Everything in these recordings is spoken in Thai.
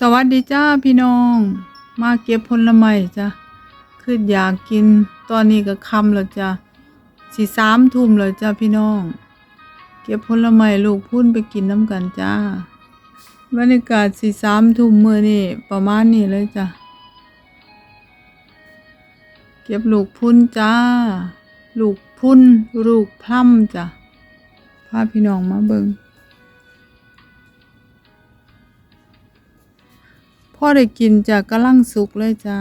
สวัสดีจ้าพี่น้อง มาเก็บผลไม้จ้ะคืออยากกินตอนนี้ก็คำแล้วจ้ะสี่สามทุ่มแล้วจ้าพี่น้อง เก็บผลไม้ลูกพุ่นไปกินน้ำกันจ้าบรรยากาศสี่สามทุ่มเมื่อนี่ประมาณนี้เลยจ้ะเก็บลูกพุ่นจ้า ลูกพุ่นลูกพลัมจ้ะพาพี่น้องมาเบิง พ่อได้กินจากกำลังสุกเลยจ้า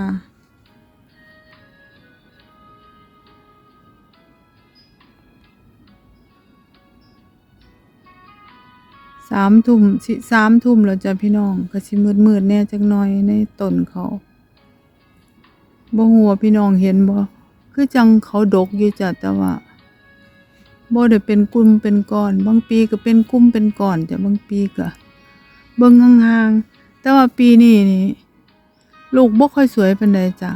สามทุ่มสิสามทุ่มแล้วจ้ะพี่น้องก็สิมืดมืดแน่จักหน่อยในต้นเขาบ่หัวพี่น้องเห็นบ่คือจังเขาดกอยู่จ้ะแต่ว่าบ่ได้เป็นกลุ่มเป็นก้อน บางปีก็เป็นกลุ่มเป็นก้อนจ้ะบางปีก็เบิ่งห่างๆ แต่ว่าปีนี้นี่ลูกบ่ค่อยสวยเปานใดจ้ะ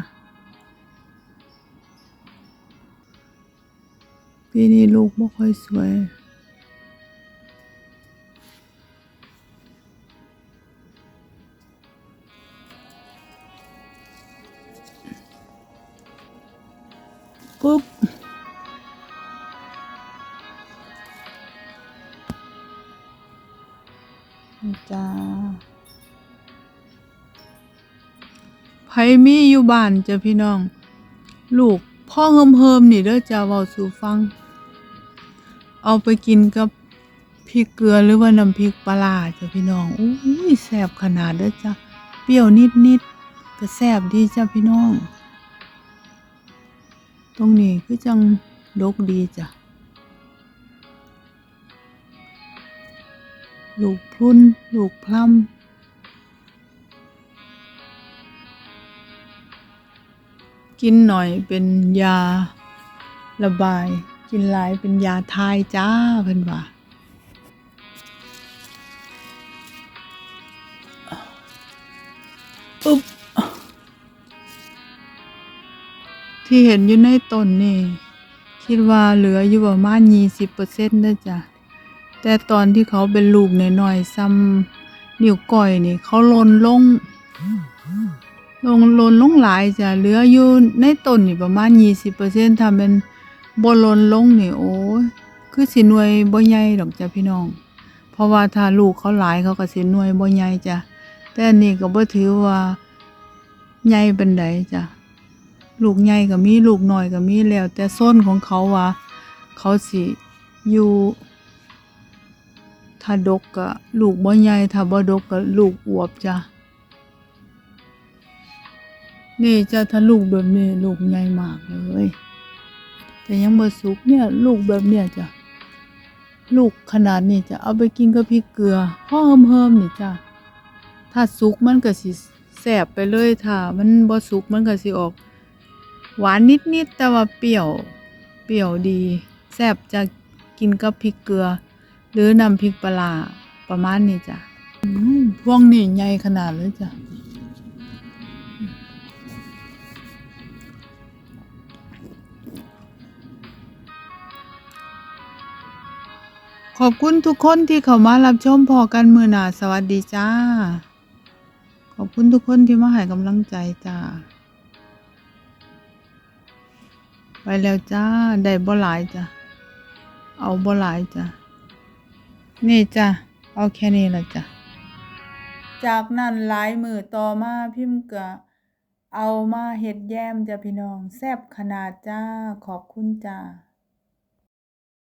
ปีนี้ลูกบ่ค่อยสวย ปุ๊บจ้า มีอยู่บ้านจ้ะพี่น้อง ลูกพ่อเฮิมเฮิมๆนี่เด้อจ้าเว้าสู่ฟัง เอาไปกินกับพริกเกลือหรือว่าน้ำพริกปลาจ้ะพี่น้องอุ้ยแซ่บขนาดเด้อจ้ะเปรี้ยวนิดๆก็แซ่บดีจ้ะพี่น้อง ตรงนี้คือจังดกดีจ้ะลูกพรุนลูกพลัม กินหน่อยเป็นยาระบาย กินหลายเป็นยาทายจ้าเพิ่นว่าปุ๊บที่เห็นอยู่ในต้นนี่ คิดว่าเหลืออยู่ประมาณยี่สิบเปอร์เซ็นต์นะจ๊ะแต่ตอนที่เขาเป็นลูกหน้อยๆซ้ำนิ้วก้อยนี่ เขาลนลง ลงลนลงหลายจ้ะเหลืออยู่ในต้นนี่ประมาณยี่สิบเปอร์เซ็นต์ถ้าเป็นบ่ลนลงนี่โอ้ยคือสิหน่วยบ่ใหญ่ดอกจ้ะพี่น้อง เพราะว่าถ้าลูกเขาหลายเขาก็สิหน่วยบ่ใหญ่จ้ะแต่อันนี้ก็บ่ถือว่าใหญ่ปานใดจ้ะลูกใหญ่ก็มีลูกน้อยก็มีแล้ว แต่ส้นของเขาว่า เขาสิอยู่ถ้าดกก็ลูกบ่ใหญ่ถ้าบ่ดกก็ลูกอวบจ้ะ นี่จะถ้าลูกแบบนี้ลูกใหญ่มากเลย แต่ยังบ่สุกเนี่ย ลูกแบบเนี้ยจ้ะลูกขนาดนี้จะเอาไปกินกับพริกเกลือหอเฮิมๆนี่จ้ะถ้าสุกมันก็สิแซ่บไปเลยถ้ามันบ่สุกมันก็สิออก หวานนิดๆแต่ว่าเปรี้ยวเปรี้ยวดีแซ่บจะกินกับพริกเกลือ หรือนำพริกปลาประมาณนี้จ้ะพวงนี่ใหญ่ขนาดเลยจ้ะ ขอบคุณทุกคนที่เข้ามารับชมพอกันมือหนาสวัสดีจ้า ขอบคุณทุกคนที่มาให้กำลังใจจ้า ไปแล้วจ้า ได้บ่หลายจ้ะ เอาบ่หลายจ้ะ นี่จ้ะ เอาแค่นี้ละจ้ะ จากนั้นหลายมือต่อมาพิมพ์ก็เอามาเฮ็ดแยมจ้ะพี่น้อง แซ่บขนาดจ้า ขอบคุณจ้า